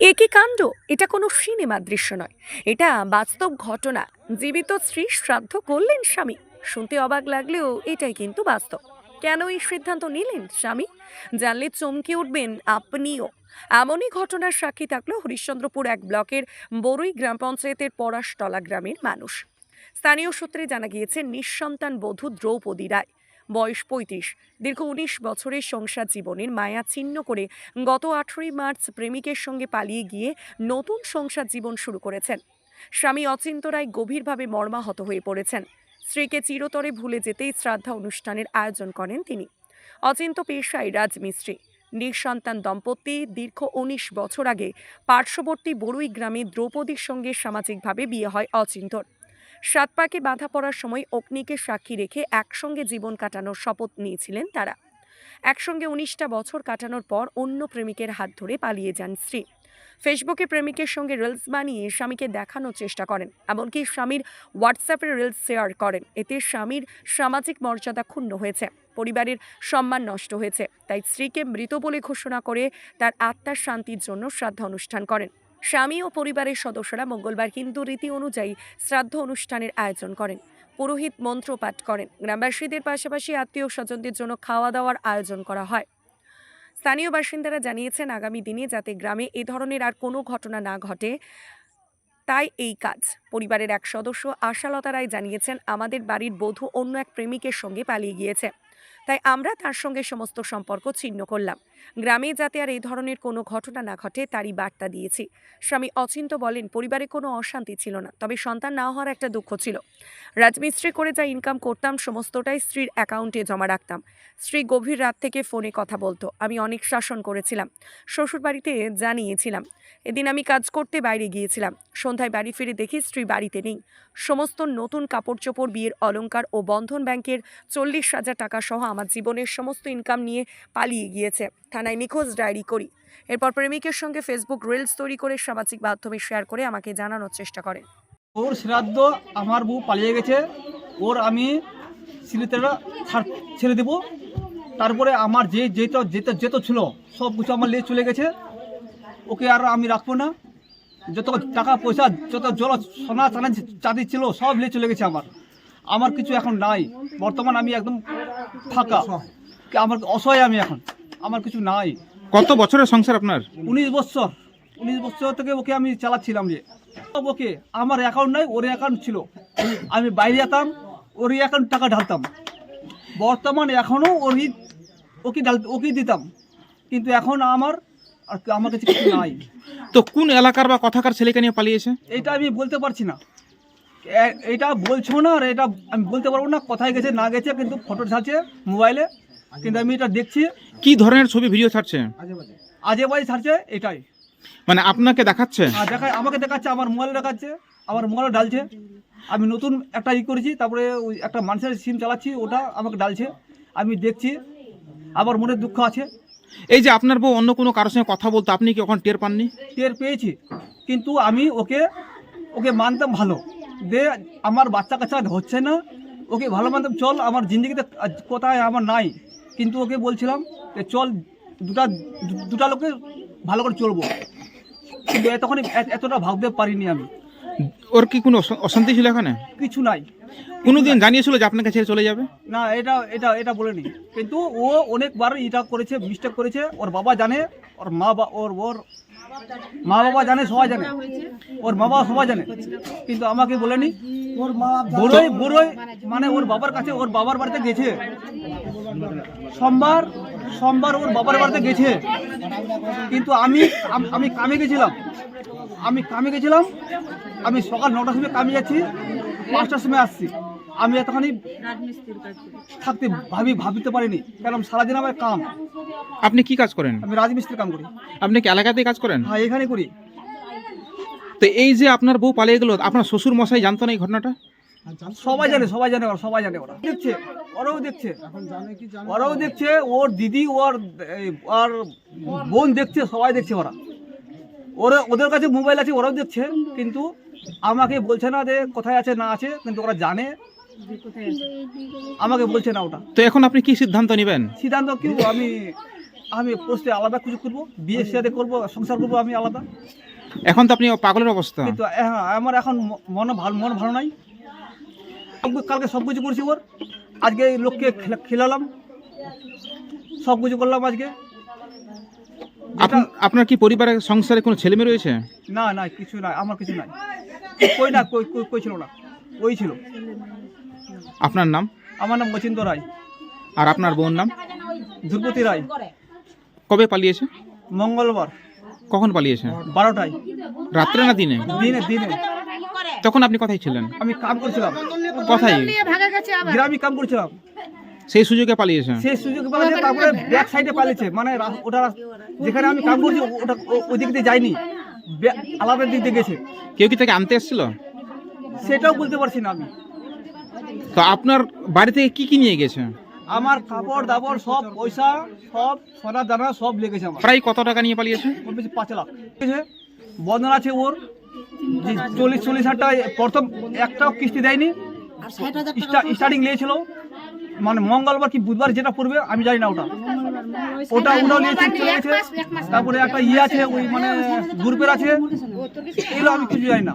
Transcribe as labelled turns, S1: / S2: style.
S1: একই কাণ্ড, এটা কোনো সিনেমার দৃশ্য নয়। এটা বাস্তব ঘটনা। জীবিত স্ত্রী শ্রাদ্ধ করলেন স্বামী। শুনতে অবাক লাগলেও এটাই কিন্তু বাস্তব। কেন এই সিদ্ধান্ত নিলেন স্বামী? জানলে চমকে উঠবেন আপনিও। এমনই ঘটনার সাক্ষী থাকল হরিশ্চন্দ্রপুর এক ব্লকের বড়ুই গ্রাম পঞ্চায়েতের পরাশতলা গ্রামের মানুষ। স্থানীয় সূত্রে জানা গিয়েছে, নিঃসন্তান বধূ দ্রৌপদী রায়। বয়স পঁয়ত্রিশ। দীর্ঘ উনিশ বছরের সংসার জীবনের মায়া ছিন্ন করে গত আঠেরোই মার্চ প্রেমিকের সঙ্গে পালিয়ে গিয়ে নতুন সংসার জীবন শুরু করেছেন। স্বামী অচিন্ত রায় গভীরভাবে মর্মাহত হয়ে পড়েছেন। স্ত্রীকে চিরতরে ভুলে যেতেই শ্রাদ্ধা অনুষ্ঠানের আয়োজন করেন তিনি। অচিন্ত পেশায় রাজমিস্ত্রি। নিঃসন্তান দম্পতি দীর্ঘ উনিশ বছর আগে পার্শ্ববর্তী বড়ুই গ্রামে দ্রৌপদীর সঙ্গে সামাজিকভাবে বিয়ে হয় অচিন্তর। সাত পাকে বাধা পড়ার সময় অগ্নিকে সাক্ষী রেখে একসঙ্গে জীবন কাটানোর শপথ নিয়েছিলেন তারা। একসঙ্গে উনিশটা বছর কাটানোর পর অন্য প্রেমিকের হাত ধরে পালিয়ে যান স্ত্রী। ফেসবুকে প্রেমিকের সঙ্গে রিলস বানিয়ে স্বামীকে দেখানোর চেষ্টা করেন, এমনকি স্বামীর হোয়াটসঅ্যাপে রিলস শেয়ার করেন। এতে স্বামীর সামাজিক মর্যাদা ক্ষুণ্ণ হয়েছে, পরিবারের সম্মান নষ্ট হয়েছে। তাই স্ত্রীকে মৃত বলে ঘোষণা করে তার আত্মার শান্তির জন্য শ্রাদ্ধ অনুষ্ঠান করেন। স্বামী ও পরিবারের সদস্যরা মঙ্গলবার হিন্দু রীতি অনুযায়ী শ্রাদ্ধ অনুষ্ঠানের আয়োজন করেন। পুরোহিত মন্ত্র পাঠ করেন। গ্রামবাসীদের পাশাপাশি আত্মীয় স্বজনদের জন্য খাওয়া দাওয়ার আয়োজন করা হয়। স্থানীয় বাসিন্দারা জানিয়েছেন, আগামী দিনে যাতে গ্রামে এ ধরনের আর কোনো ঘটনা না ঘটে, তাই এই কাজ। পরিবারের এক সদস্য আশালতা রায় জানিয়েছেন, আমাদের বাড়ির বধূ অন্য এক প্রেমিকের সঙ্গে পালিয়ে গিয়েছে। তাই আমরা তার সঙ্গে সমস্ত সম্পর্ক ছিন্ন করলাম। গ্রামে যাতে আর এই ধরনের কোনো ঘটনা না ঘটে, তারই বার্তা দিয়েছি। স্বামী অচিন্ত বলেন, পরিবারে কোনো অশান্তি ছিল না, তবে সন্তান না হওয়ার একটা দুঃখ ছিল। রাজমিস্ত্রি করে যা ইনকাম করতাম, সমস্তটাই স্ত্রীর অ্যাকাউন্টে জমা রাখতাম। স্ত্রী গভীর রাত থেকে ফোনে কথা বলতো। আমি অনেক শাসন করেছিলাম। শ্বশুরবাড়িতে জানিয়েছিলাম, এদিন আমি কাজ করতে বাইরে গিয়েছিলাম। সন্ধ্যায় বাড়ি ফিরে দেখি স্ত্রী বাড়িতে নেই। সমস্ত নতুন কাপড় চোপড় বিয়ের অলঙ্কার ও বন্ধন ব্যাংকের চল্লিশ হাজার টাকা সহ আমার জীবনের সমস্ত ইনকাম নিয়ে পালিয়ে গিয়েছে। থানায় নিখোঁজ ডায়েরি করি। এরপর প্রেমিকের সঙ্গে ফেসবুক রিলস তৈরি করে সামাজিক মাধ্যমে শেয়ার করে আমাকে জানানোর চেষ্টা করে
S2: ওর শ্রাদ্ধ আমার বউ পালিয়ে গেছে। ওর আমি ছেড়ে দেবো। তারপরে আমার যে যেত যেতে যেত ছিল, সব কিছু আমার লিয়ে চলে গেছে। ওকে আর আমি রাখব না। যত টাকা পয়সা, যত জল, সোনা চানা চাঁদি ছিল, সব লিয়ে চলে গেছে আমার। আমার কিছু এখন নাই। বর্তমান আমি একদম ফাঁকা। আমার অসহায় আমি এখন। আমার কিছু নাই।
S3: কত বছরের সংসার আপনার?
S2: উনিশ বছর। উনিশ বছর থেকে ওকে আমি চালাচ্ছিলাম যে। ওকে আমার অ্যাকাউন্ট নাই ওর অ্যাকাউন্ট ছিল। আমি বাইরে যেতাম ওর অ্যাকাউন্ট টাকা ঢালতাম। বর্তমান এখনও ওরই ওকে ঢাল ওকে দিতাম। কিন্তু এখন আমার আর আমার কাছে কিছু নাই।
S3: তো কোন এলাকার বা কথাকার ছেলেকে নিয়ে পালিয়েছে?
S2: এটা আমি বলতে পারছি না। এটা বলছো না আর এটা আমি বলতে পারব না কোথায় গেছে না গেছে কিন্তু ফটো ছাড়ছে মোবাইলে। কিন্তু আমি এটা দেখছি
S3: কি ধরনের ছবি ভিডিও ছাড়ছে?
S2: আজে বাজে। ছাড়ছে এটাই।
S3: মানে আপনাকে দেখাচ্ছে?
S2: আর দেখা আমাকে দেখাচ্ছে আমার মোবাইল দেখাচ্ছে আমার মোবাইল ডালছে। আমি নতুন একটা ই করেছি তারপরে ওই একটা মানুষের সিম চালাচ্ছি ওটা আমাকে ডালছে। আমি দেখছি আবার মনে দুঃখ আছে।
S3: এই যে আপনার বউ অন্য কোনো কারোর সঙ্গে কথা বলতো আপনি কি ওখানে টের পাননি?
S2: টের পেয়েছি কিন্তু আমি ওকে ওকে মানতাম ভালো। দে আমার বাচ্চা কাচ্চা হচ্ছে না ওকে ভালো মানতাম চল আমার জিন্দগিতে কোথায় আমার নাই। কিন্তু ওকে বলছিলাম যে চল দুটা দুটা লোকে ভালো করে চলবো। কিন্তু এতক্ষণ এতটা ভাবতে পারিনি আমি।
S3: ওর কি কোনো অশান্তি ছিল এখানে?
S2: কিছু নাই।
S3: কোনোদিন জানিয়েছিল যে আপনাকে ছেড়ে চলে যাবে?
S2: না এটা এটা এটা বলেনি। কিন্তু ও অনেকবার এটা করেছে মিস্টেক করেছে। ওর বাবা জানে ওর মা বা ওর ওর মা বাবা জানে সবাই জানে। ওর মা বাবা সবাই জানে। কিন্তু আমাকে বলেনি ওর মা বড়ই বড়ই মানে ওর বাবার কাছে ওর বাবার বাড়িতে গেছে। সোমবার সোমবার ওর বাবার বাড়িতে গেছে। কিন্তু আমি আমি কামে গেছিলাম। আমি কামে গেছিলাম। আমি সকাল নটার সময় কামে যাচ্ছি। পাঁচটার সময় আসছি। আমি এতখানি থাকতে ভাবি ভাবিতে পারিনি। কারণ সারাদিন আমার কাম।
S3: আপনি কি কাজ করেন?
S2: আমি রাজমিস্ত্রির কাম করি।
S3: আপনি কি এলাকাতেই কাজ করেন?
S2: হ্যাঁ এখানে করি।
S3: তো এই যে আপনার বউ পালিয়ে গেল আপনার শ্বশুর মশাই জানতো না এই ঘটনাটা?
S2: সবাই জানে সবাই জানে ওরা সবাই জানে ওরা। দেখছে ওরাও দেখছে। ওরাও দেখছে ওর দিদি ওর আর বোন দেখছে সবাই দেখছে ওরা। ওরা ওদের কাছে মোবাইল আছে ওরাও দেখছে কিন্তু আমাকে বলছে না যে কোথায় আছে না আছে কিন্তু ওরা জানে। আমাকে বলছে না ওটা।
S3: তো এখন আপনি কি সিদ্ধান্ত নেবেন?
S2: সিদ্ধান্ত কি আমি আমি পোস্টে আলাদা কিছু করব বিয়ে সাথে করব সংসার করব আমি আলাদা।
S3: এখন তো আপনি পাগলের অবস্থা।
S2: কিন্তু হ্যাঁ আমার এখন মনে ভালো মন ভালো নাই। কালকে সব কিছু করছি ওর। আজকে লোককে খেলালাম। সব কিছু করলাম আজকে।
S3: আপন- আপনার কি পরিবারের সংসারে কোনো ছেলে মেয়ে রয়েছে?
S2: না না কিছু নাই আমার কিছু নাই। কই না কই কই- কই ছিল না? ওই ছিল।
S3: আপনার নাম?
S2: আমার নাম মচিন্দ রায়।
S3: আর আপনার বোন নাম?
S2: ধ্রুপতি রায়।
S3: কবে পালিয়েছে?
S2: মঙ্গলবার।
S3: কখন পালিয়েছে
S2: বারোটায়।
S3: রাত্রে না দিনে?
S2: দিনে দিনে।
S3: তখন আপনি কোথায় ছিলেন?
S2: আমি কাম করছিলাম।
S3: কোথায়?
S2: গ্রামে কাম করছিলাম।
S3: সেই সুযোগে পালিয়েছে
S2: সেই সুযোগ পালিয়েছে তারপরে ব্যাক সাইডে পালিয়েছে। মানে ওটা যেখানে আমি কাম করছি ওটা ও- ওই দিক দিয়ে যায়নি ব্যাক- আলাদা দিক দিয়ে গেছে।
S3: কেউ কি তাকে আনতে এসেছিল?
S2: সেটাও বলতে পারছি না আমি।
S3: তো আপনার বাড়ি থেকে কি কি নিয়ে গেছে?
S2: আমার কাপড় দাপড় সব পয়সা সব সোনা দানা সব লেগেছে আমার।
S3: প্রায় কত টাকা নিয়ে পালিয়েছে?
S2: ওর বেশি পাঁচ লাখ। ঠিক আছে? বন্ধন আছে ওর। চল্লিশ চল্লিশ হাজার টাকা প্রথম একটাও কিস্তি দেয়নি। স্টার্টিং নিয়েছিল। মানে মঙ্গলবার কি বুধবার যেটা পড়বে আমি জানি না ওটা। ওটা ওটাও নিয়েছে চলে গেছে। তারপরে একটা ইয়ে আছে ওই মানে গ্রুপের আছে। এগুলো আমি কিছু জানি না।